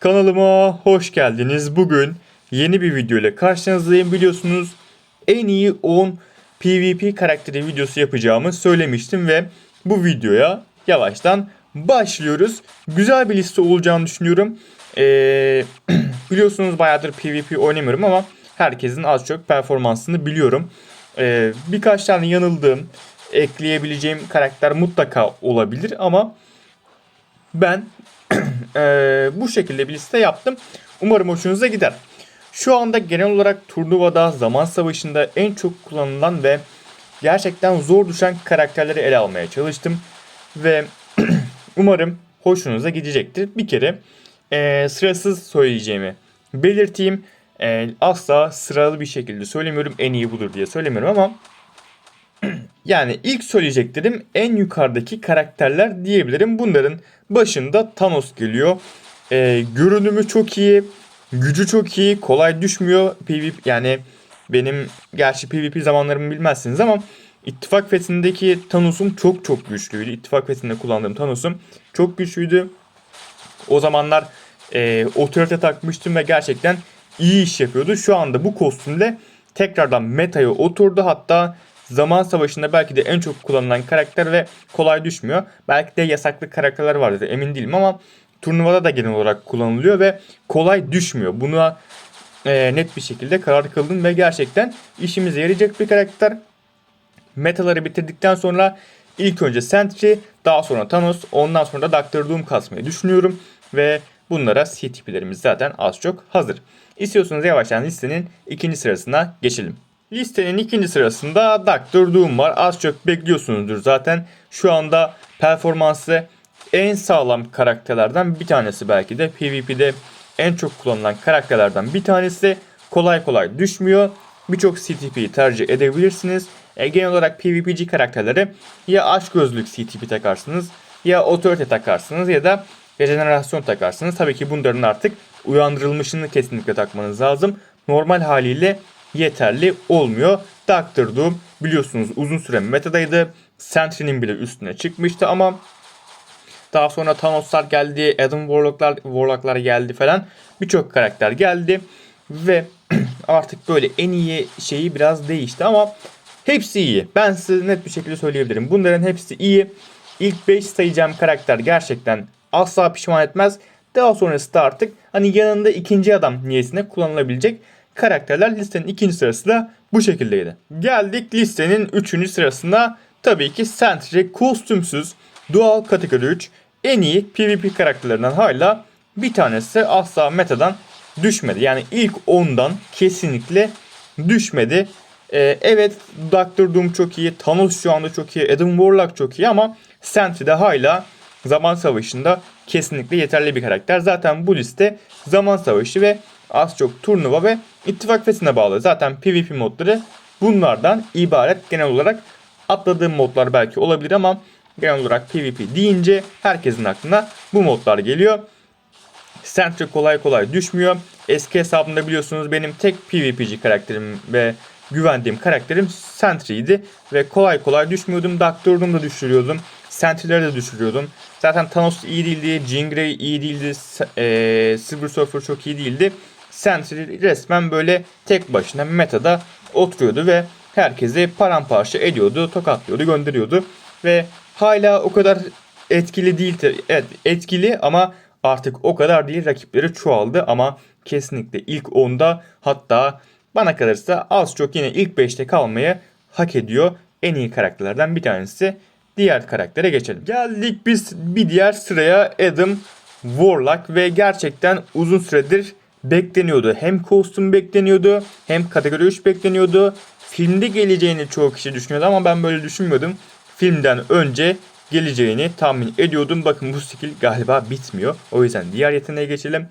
Kanalıma hoş geldiniz. Bugün yeni bir video ile karşınızdayım. Biliyorsunuz en iyi 10 PvP karakteri videosu yapacağımı söylemiştim ve bu videoya yavaştan başlıyoruz. Güzel bir liste olacağını düşünüyorum. Ee, biliyorsunuz bayağıdır PvP oynamıyorum ama herkesin az çok performansını biliyorum. Ee, birkaç tane yanıldığım, ekleyebileceğim karakter mutlaka olabilir ama ben eee, bu şekilde bir liste yaptım. Umarım hoşunuza gider. Şu anda genel olarak turnuvada zaman savaşında en çok kullanılan ve gerçekten zor düşen karakterleri ele almaya çalıştım. Ve umarım hoşunuza gidecektir. Bir kere eee, sırasız söyleyeceğimi belirteyim. Eee, asla sıralı bir şekilde söylemiyorum. En iyi budur diye söylemiyorum ama yani ilk söyleyeceklerim en yukarıdaki karakterler diyebilirim. Bunların başında Thanos geliyor. Ee, görünümü çok iyi, gücü çok iyi, kolay düşmüyor. PvP yani benim gerçi PvP zamanlarımı bilmezsiniz ama İttifak Fethi'ndeki Thanos'um çok çok güçlüydü. İttifak Fethi'nde kullandığım Thanos'um çok güçlüydü. O zamanlar e, otorite takmıştım ve gerçekten iyi iş yapıyordu. Şu anda bu kostümle tekrardan metaya oturdu. Hatta zaman savaşında belki de en çok kullanılan karakter ve kolay düşmüyor. Belki de yasaklı karakterler vardır emin değilim ama turnuvada da genel olarak kullanılıyor ve kolay düşmüyor. Buna e, net bir şekilde karar kıldım ve gerçekten işimize yarayacak bir karakter. Metaları bitirdikten sonra ilk önce Sentry, daha sonra Thanos, ondan sonra da Doctor Doom kasmayı düşünüyorum. Ve bunlara CTP'lerimiz zaten az çok hazır. İstiyorsanız yavaştan listenin ikinci sırasına geçelim. Listenin ikinci sırasında Doctor Doom var. Az çok bekliyorsunuzdur zaten. Şu anda performansı en sağlam karakterlerden bir tanesi belki de. PvP'de en çok kullanılan karakterlerden bir tanesi. Kolay kolay düşmüyor. Birçok CTP'yi tercih edebilirsiniz. E, genel olarak PvP'ci karakterleri ya aşk gözlük CTP takarsınız ya otorite takarsınız ya da rejenerasyon takarsınız. Tabii ki bunların artık uyandırılmışını kesinlikle takmanız lazım. Normal haliyle yeterli olmuyor. Doctor Doom biliyorsunuz uzun süre metadaydı. Sentry'nin bile üstüne çıkmıştı ama daha sonra Thanos'lar geldi, Adam Warlock'lar, Warlock'lar geldi falan. Birçok karakter geldi ve artık böyle en iyi şeyi biraz değişti ama hepsi iyi. Ben size net bir şekilde söyleyebilirim. Bunların hepsi iyi. İlk 5 sayacağım karakter gerçekten asla pişman etmez. Daha sonrası da artık hani yanında ikinci adam niyesine kullanılabilecek karakterler listenin ikinci sırası da bu şekildeydi. Geldik listenin üçüncü sırasında tabii ki Sentry kostümsüz doğal kategori 3 en iyi PvP karakterlerinden hala bir tanesi asla metadan düşmedi. Yani ilk 10'dan kesinlikle düşmedi. Ee, evet Doctor Doom çok iyi, Thanos şu anda çok iyi, Adam Warlock çok iyi ama Sentry de hala zaman savaşında kesinlikle yeterli bir karakter. Zaten bu liste zaman savaşı ve az çok turnuva ve ittifak fesine bağlı. Zaten PvP modları bunlardan ibaret genel olarak atladığım modlar belki olabilir ama genel olarak PvP deyince herkesin aklına bu modlar geliyor. Sentry kolay kolay düşmüyor. Eski hesabımda biliyorsunuz benim tek PvP'ci karakterim ve güvendiğim karakterim Sentry'ydi. Ve kolay kolay düşmüyordum. Doctor Doom'da düşürüyordum. Sentry'leri de düşürüyordum. Zaten Thanos iyi değildi. Jean Grey iyi değildi. E, Silver Surfer çok iyi değildi. Sentry resmen böyle tek başına metada oturuyordu ve herkesi paramparça ediyordu, tokatlıyordu, gönderiyordu. Ve hala o kadar etkili değil. Evet etkili ama artık o kadar değil. Rakipleri çoğaldı ama kesinlikle ilk 10'da hatta bana kalırsa az çok yine ilk 5'te kalmayı hak ediyor. En iyi karakterlerden bir tanesi. Diğer karaktere geçelim. Geldik biz bir diğer sıraya Adam Warlock ve gerçekten uzun süredir bekleniyordu. Hem kostüm bekleniyordu hem kategori 3 bekleniyordu. Filmde geleceğini çoğu kişi düşünüyordu ama ben böyle düşünmüyordum. Filmden önce geleceğini tahmin ediyordum. Bakın bu skill galiba bitmiyor. O yüzden diğer yeteneğe geçelim.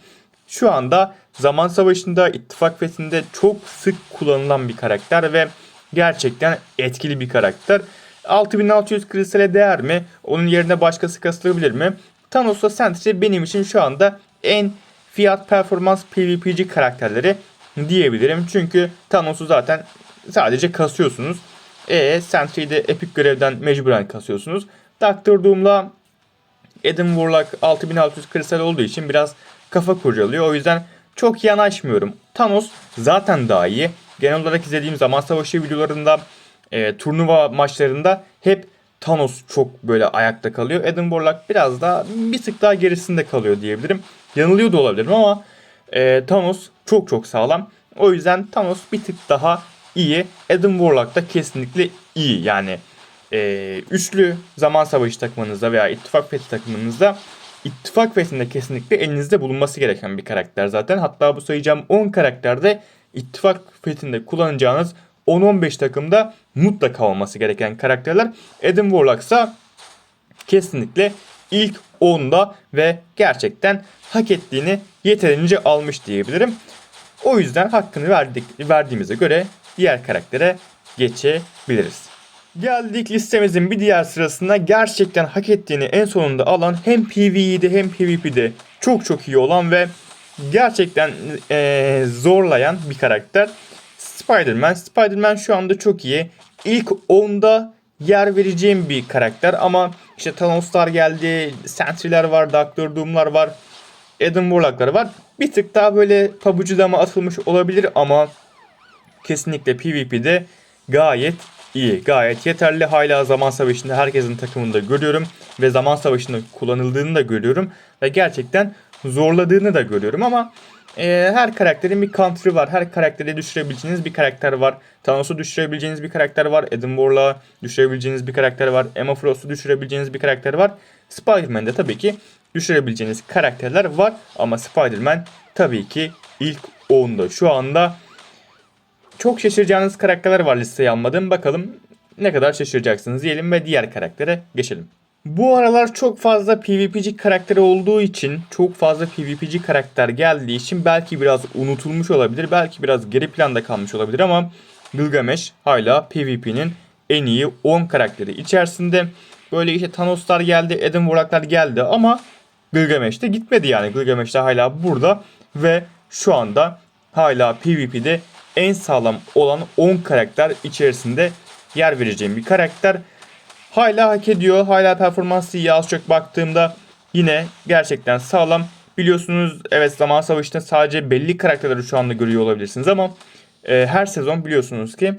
Şu anda zaman savaşında ittifak fethinde çok sık kullanılan bir karakter ve gerçekten etkili bir karakter. 6600 kristale değer mi? Onun yerine başkası kasılabilir mi? Thanos'la Sentry benim için şu anda en fiyat performans PvP'ci karakterleri diyebilirim. Çünkü Thanos'u zaten sadece kasıyorsunuz. E Sentry'yi de Epic görevden mecburen kasıyorsunuz. Doctor Doom'la Adam Warlock 6600 kristal olduğu için biraz kafa kurcalıyor. O yüzden çok yanaşmıyorum. Thanos zaten daha iyi. Genel olarak izlediğim zaman savaşı videolarında, e, turnuva maçlarında hep Thanos çok böyle ayakta kalıyor. Adam Warlock biraz daha bir tık daha gerisinde kalıyor diyebilirim. Yanılıyor da olabilirim ama e, Thanos çok çok sağlam. O yüzden Thanos bir tık daha iyi. Adam Warlock da kesinlikle iyi. Yani e, üçlü zaman savaşı takımınızda veya ittifak fethi takımınızda ittifak fethinde kesinlikle elinizde bulunması gereken bir karakter zaten. Hatta bu sayacağım 10 karakterde ittifak fethinde kullanacağınız 10-15 takımda mutlaka olması gereken karakterler. Adam Warlock ise kesinlikle ilk 10'da ve gerçekten hak ettiğini yeterince almış diyebilirim. O yüzden hakkını verdik, verdiğimize göre diğer karaktere geçebiliriz. Geldik listemizin bir diğer sırasına gerçekten hak ettiğini en sonunda alan hem PvE'de hem PvP'de çok çok iyi olan ve gerçekten eee, zorlayan bir karakter Spider-Man. Spider-Man şu anda çok iyi. İlk 10'da yer vereceğim bir karakter ama işte Thanos'lar geldi, Sentry'ler var, Doctor Doom'lar var, Adam Warlock'lar var. Bir tık daha böyle pabucu dama atılmış olabilir ama kesinlikle PvP'de gayet iyi, gayet yeterli. Hala zaman savaşında herkesin takımında görüyorum ve zaman savaşında kullanıldığını da görüyorum ve gerçekten zorladığını da görüyorum ama e, her karakterin bir counter'ı var. Her karakteri düşürebileceğiniz bir karakter var. Thanos'u düşürebileceğiniz bir karakter var. Adam Warlock'u düşürebileceğiniz bir karakter var. Emma Frost'u düşürebileceğiniz bir karakter var. Spider-Man'de tabii ki düşürebileceğiniz karakterler var ama Spider-Man tabii ki ilk 10'da. Şu anda çok şaşıracağınız karakterler var listeye almadım. Bakalım ne kadar şaşıracaksınız diyelim ve diğer karaktere geçelim. Bu aralar çok fazla PvP'ci karakteri olduğu için, çok fazla PvP'ci karakter geldiği için belki biraz unutulmuş olabilir, belki biraz geri planda kalmış olabilir ama Gilgamesh hala PvP'nin en iyi 10 karakteri içerisinde. Böyle işte Thanos'lar geldi, Adam Warlock'lar geldi ama Gilgamesh de gitmedi yani. Gilgamesh de hala burada ve şu anda hala PvP'de en sağlam olan 10 karakter içerisinde yer vereceğim bir karakter. Hala hak ediyor. Hala performansı iyi. Az çok baktığımda yine gerçekten sağlam. Biliyorsunuz evet zaman savaşında sadece belli karakterleri şu anda görüyor olabilirsiniz ama e, her sezon biliyorsunuz ki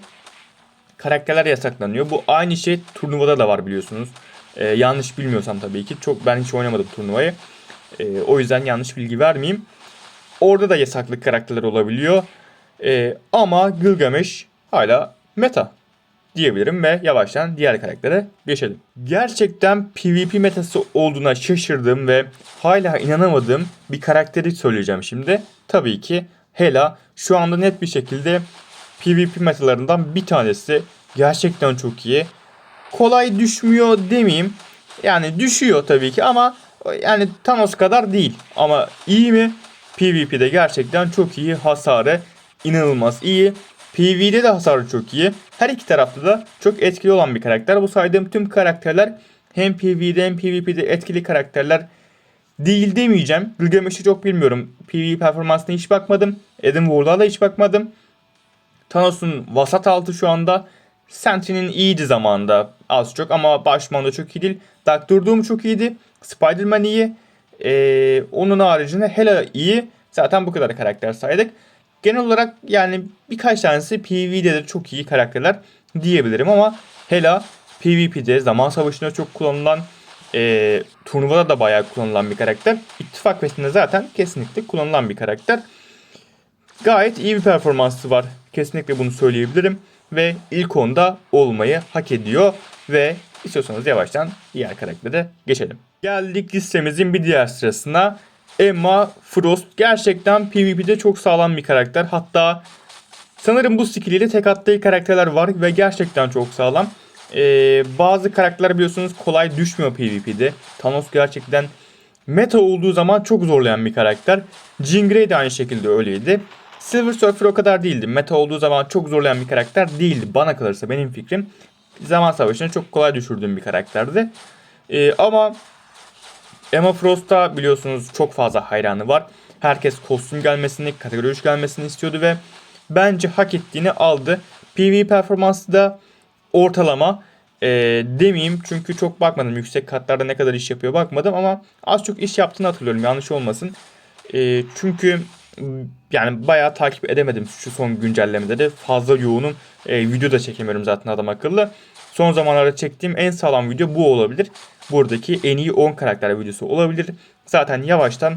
karakterler yasaklanıyor. Bu aynı şey turnuvada da var biliyorsunuz. E, yanlış bilmiyorsam tabii ki. Çok ben hiç oynamadım turnuvayı. E, o yüzden yanlış bilgi vermeyeyim. Orada da yasaklı karakterler olabiliyor. E, ama Gilgamesh hala meta diyebilirim ve yavaştan diğer karaktere geçelim. Gerçekten PvP metası olduğuna şaşırdığım ve hala inanamadığım bir karakteri söyleyeceğim şimdi. Tabii ki Hela şu anda net bir şekilde PvP metalarından bir tanesi. Gerçekten çok iyi. Kolay düşmüyor demeyeyim. Yani düşüyor tabii ki ama yani Thanos kadar değil. Ama iyi mi? PvP'de gerçekten çok iyi. Hasarı inanılmaz iyi. PvE'de de hasarı çok iyi. Her iki tarafta da çok etkili olan bir karakter. Bu saydığım tüm karakterler hem PvE'de hem PvP'de etkili karakterler değil demeyeceğim. Gilgamesh'i çok bilmiyorum. PvE performansına hiç bakmadım. Adam Warlock'a da hiç bakmadım. Thanos'un vasat altı şu anda. Sentry'nin iyiydi zamanında az çok ama başmanda çok iyi değil. Doctor Doom çok iyiydi. Spider-Man iyi. Ee, onun haricinde Hela iyi. Zaten bu kadar karakter saydık. Genel olarak yani birkaç tanesi PvE'de de çok iyi karakterler diyebilirim ama Hela PvP'de zaman savaşında çok kullanılan e, turnuvada da bayağı kullanılan bir karakter. İttifak festinde zaten kesinlikle kullanılan bir karakter. Gayet iyi bir performansı var. Kesinlikle bunu söyleyebilirim. Ve ilk onda olmayı hak ediyor. Ve istiyorsanız yavaştan diğer karaktere geçelim. Geldik listemizin bir diğer sırasına. Emma Frost gerçekten PvP'de çok sağlam bir karakter. Hatta sanırım bu skilliyle tek attığı karakterler var ve gerçekten çok sağlam. Ee, bazı karakterler biliyorsunuz kolay düşmüyor PvP'de. Thanos gerçekten meta olduğu zaman çok zorlayan bir karakter. Jean Grey de aynı şekilde öyleydi. Silver Surfer o kadar değildi. Meta olduğu zaman çok zorlayan bir karakter değildi. Bana kalırsa benim fikrim. Zaman Savaşı'nı çok kolay düşürdüğüm bir karakterdi. Ee, ama Emma Frost'a biliyorsunuz çok fazla hayranı var. Herkes kostüm gelmesini, kategori 3 gelmesini istiyordu ve bence hak ettiğini aldı. PvE performansı da ortalama e, demeyeyim çünkü çok bakmadım yüksek katlarda ne kadar iş yapıyor bakmadım ama az çok iş yaptığını hatırlıyorum yanlış olmasın. E, çünkü yani bayağı takip edemedim şu son güncellemeleri. Fazla yoğunum. E, video da çekemiyorum zaten adam akıllı. Son zamanlarda çektiğim en sağlam video bu olabilir. Buradaki en iyi 10 karakter videosu olabilir. Zaten yavaştan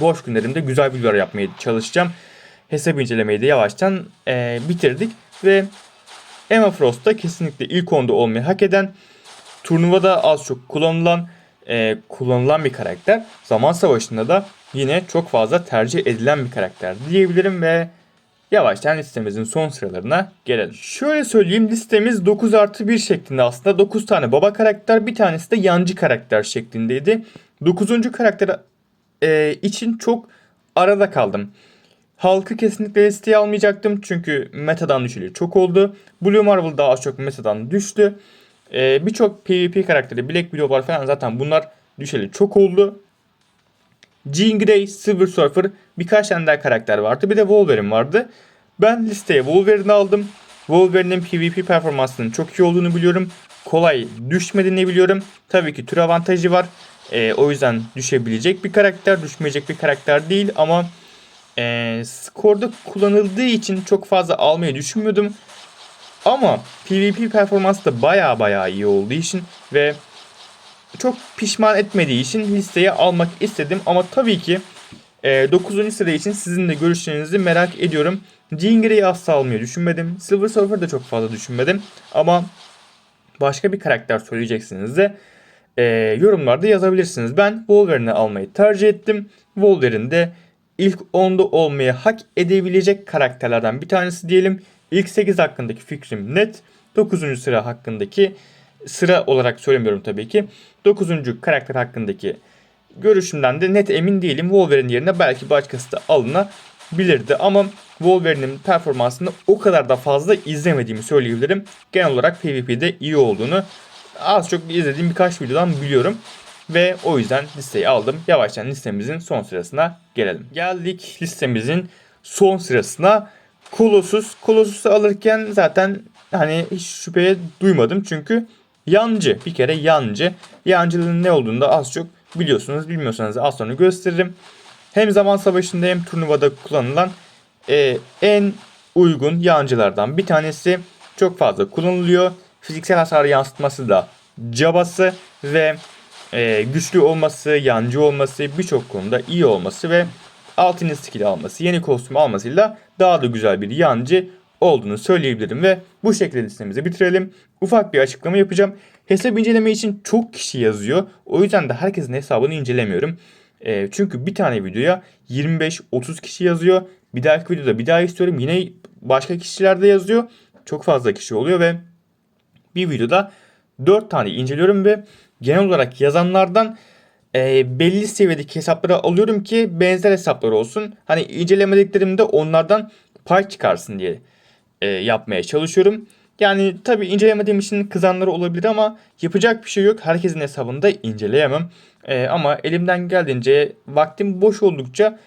boş günlerimde güzel videolar yapmaya çalışacağım. Hesap incelemeyi de yavaştan e, bitirdik. Ve Emma Frost da kesinlikle ilk onda olmayı hak eden, turnuvada az çok kullanılan, e, kullanılan bir karakter. Zaman savaşında da yine çok fazla tercih edilen bir karakter diyebilirim ve yavaştan listemizin son sıralarına gelelim. Şöyle söyleyeyim listemiz 9 artı 1 şeklinde aslında 9 tane baba karakter bir tanesi de yancı karakter şeklindeydi. 9. karakter e, için çok arada kaldım. Halkı kesinlikle listeye almayacaktım çünkü metadan düşeli çok oldu. Blue Marvel daha çok metadan düştü. Ee, Birçok PvP karakteri, Black Widow falan zaten bunlar düşeli çok oldu. Jean Grey, Silver Surfer birkaç tane daha karakter vardı. Bir de Wolverine vardı. Ben listeye Wolverine'i aldım. Wolverine'in PvP performansının çok iyi olduğunu biliyorum. Kolay düşmediğini biliyorum. Tabii ki tür avantajı var. Ee, o yüzden düşebilecek bir karakter, düşmeyecek bir karakter değil ama e, skorda kullanıldığı için çok fazla almayı düşünmüyordum. Ama PvP performansı da baya baya iyi olduğu için ve çok pişman etmediği için listeye almak istedim. Ama tabii ki e, 9. sıra için sizin de görüşlerinizi merak ediyorum. Jean Grey'i asla almayı düşünmedim. Silver Surfer'ı da çok fazla düşünmedim. Ama başka bir karakter söyleyeceksiniz de e, yorumlarda yazabilirsiniz. Ben Wolverine'i almayı tercih ettim. Wolverine de ilk 10'da olmayı hak edebilecek karakterlerden bir tanesi diyelim. İlk 8 hakkındaki fikrim net. 9. sıra hakkındaki sıra olarak söylemiyorum tabii ki. 9. karakter hakkındaki görüşümden de net emin değilim. Wolverine yerine belki başkası da alınabilirdi ama Wolverine'in performansını o kadar da fazla izlemediğimi söyleyebilirim. Genel olarak PvP'de iyi olduğunu az çok izlediğim birkaç videodan biliyorum. Ve o yüzden listeyi aldım. Yavaştan listemizin son sırasına gelelim. Geldik listemizin son sırasına. Colossus. Colossus'u alırken zaten hani hiç şüpheye duymadım. Çünkü yancı. Bir kere yancı. Yancılığın ne olduğunu da az çok biliyorsunuz. Bilmiyorsanız az sonra gösteririm. Hem zaman savaşında hem turnuvada kullanılan e, en uygun yancılardan bir tanesi. Çok fazla kullanılıyor. Fiziksel hasar yansıtması da cabası ve e, güçlü olması, yancı olması, birçok konuda iyi olması ve altın skill alması, yeni kostüm almasıyla daha da güzel bir yancı olduğunu söyleyebilirim ve bu şekilde listemizi bitirelim. Ufak bir açıklama yapacağım. Hesap inceleme için çok kişi yazıyor. O yüzden de herkesin hesabını incelemiyorum. E, çünkü bir tane videoya 25-30 kişi yazıyor. Bir dahaki videoda bir daha istiyorum. Yine başka kişiler de yazıyor. Çok fazla kişi oluyor ve bir videoda 4 tane inceliyorum ve genel olarak yazanlardan e, belli seviyedeki hesapları alıyorum ki benzer hesaplar olsun. Hani incelemediklerimde onlardan pay çıkarsın diye e, yapmaya çalışıyorum. Yani tabi incelemediğim için kızanları olabilir ama yapacak bir şey yok. Herkesin hesabını da inceleyemem. E, ama elimden geldiğince vaktim boş oldukça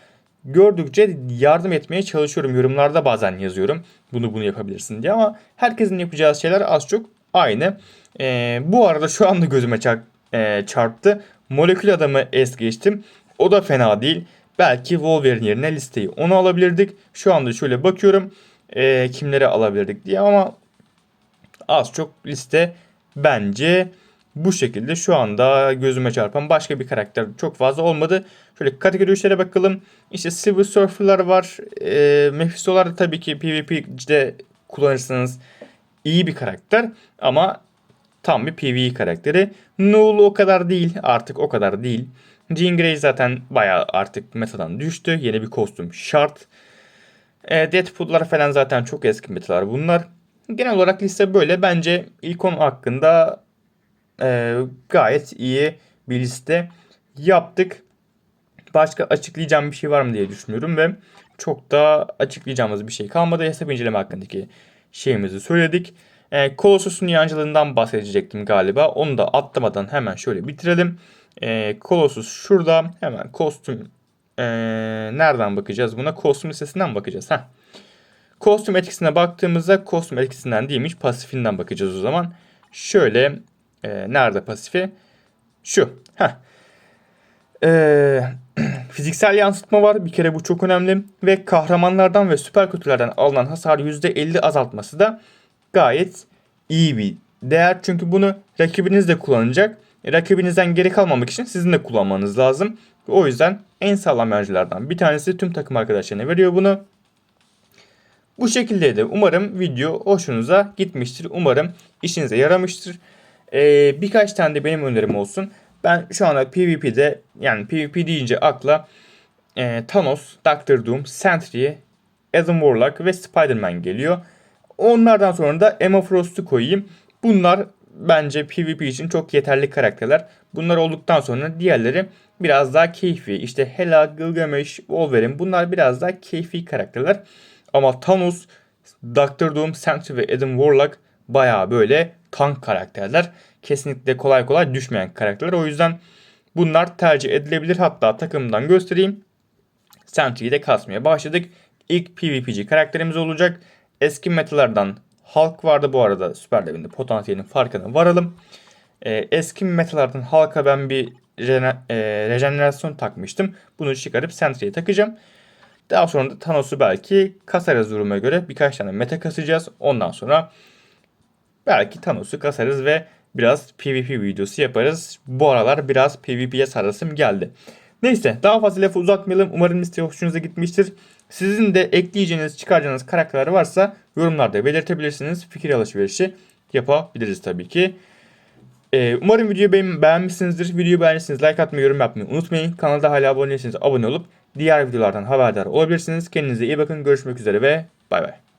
gördükçe yardım etmeye çalışıyorum. Yorumlarda bazen yazıyorum. Bunu bunu yapabilirsin diye ama herkesin yapacağı şeyler az çok aynı. E, bu arada şu anda gözüme çarp, e, çarptı. Molekül adamı es geçtim. O da fena değil. Belki Wolverine yerine listeyi onu alabilirdik. Şu anda şöyle bakıyorum. E, kimleri alabilirdik diye ama az çok liste bence bu şekilde şu anda gözüme çarpan başka bir karakter çok fazla olmadı. Şöyle kategori 3'lere bakalım. İşte Silver Surfer'lar var. E, Mephisto'lar da tabii ki PvP'de kullanırsanız iyi bir karakter ama tam bir PvE karakteri. Null o kadar değil artık o kadar değil. Jean Grey zaten bayağı artık metadan düştü. Yeni bir kostüm şart. E, Deadpool'lar falan zaten çok eski metalar bunlar. Genel olarak liste böyle. Bence ilk 10 hakkında e, gayet iyi bir liste yaptık. Başka açıklayacağım bir şey var mı diye düşünüyorum ve çok da açıklayacağımız bir şey kalmadı. Hesap inceleme hakkındaki şeyimizi söyledik. E, Colossus'un yancılığından bahsedecektim galiba. Onu da atlamadan hemen şöyle bitirelim. E, Colossus şurada. Hemen kostüm e, nereden bakacağız buna? Kostüm listesinden bakacağız. Heh. Kostüm etkisine baktığımızda kostüm etkisinden değilmiş pasifinden bakacağız o zaman. Şöyle e, nerede pasifi? Şu. Heh. E, fiziksel yansıtma var. Bir kere bu çok önemli. Ve kahramanlardan ve süper kötülerden alınan hasar %50 azaltması da gayet iyi bir değer. Çünkü bunu rakibiniz de kullanacak. Rakibinizden geri kalmamak için sizin de kullanmanız lazım. O yüzden en sağlam mercilerden bir tanesi tüm takım arkadaşlarına veriyor bunu. Bu şekilde de umarım video hoşunuza gitmiştir. Umarım işinize yaramıştır. Ee, birkaç tane de benim önerim olsun. Ben şu anda PvP'de yani PvP deyince akla e, Thanos, Doctor Doom, Sentry, Adam Warlock ve Spider-Man geliyor. Onlardan sonra da Emma Frost'u koyayım. Bunlar bence PvP için çok yeterli karakterler. Bunlar olduktan sonra diğerleri biraz daha keyfi. İşte Hela, Gilgamesh, Wolverine bunlar biraz daha keyfi karakterler. Ama Thanos, Doctor Doom, Sentry ve Adam Warlock baya böyle tank karakterler. Kesinlikle kolay kolay düşmeyen karakterler. O yüzden bunlar tercih edilebilir. Hatta takımdan göstereyim. Sentry'yi de kasmaya başladık. İlk PvP'ci karakterimiz olacak. Eski metalardan Hulk vardı bu arada Süper Lig'inde potansiyelin farkına varalım. Ee, eski metalardan Hulk'a ben bir rejenerasyon takmıştım. Bunu çıkarıp Sentry'ye takacağım. Daha sonra da Thanos'u belki kasarız duruma göre. Birkaç tane meta kasacağız. Ondan sonra belki Thanos'u kasarız ve biraz PvP videosu yaparız. Bu aralar biraz PvP'ye sarasım geldi. Neyse daha fazla lafı uzatmayalım. Umarım liste hoşunuza gitmiştir. Sizin de ekleyeceğiniz, çıkaracağınız karakterler varsa yorumlarda belirtebilirsiniz. Fikir alışverişi yapabiliriz tabii ki. Ee, umarım videoyu beğen- beğenmişsinizdir. Videoyu beğendiyseniz like atmayı, yorum yapmayı unutmayın. Kanalda hala abone değilseniz abone olup diğer videolardan haberdar olabilirsiniz. Kendinize iyi bakın. Görüşmek üzere ve bay bay.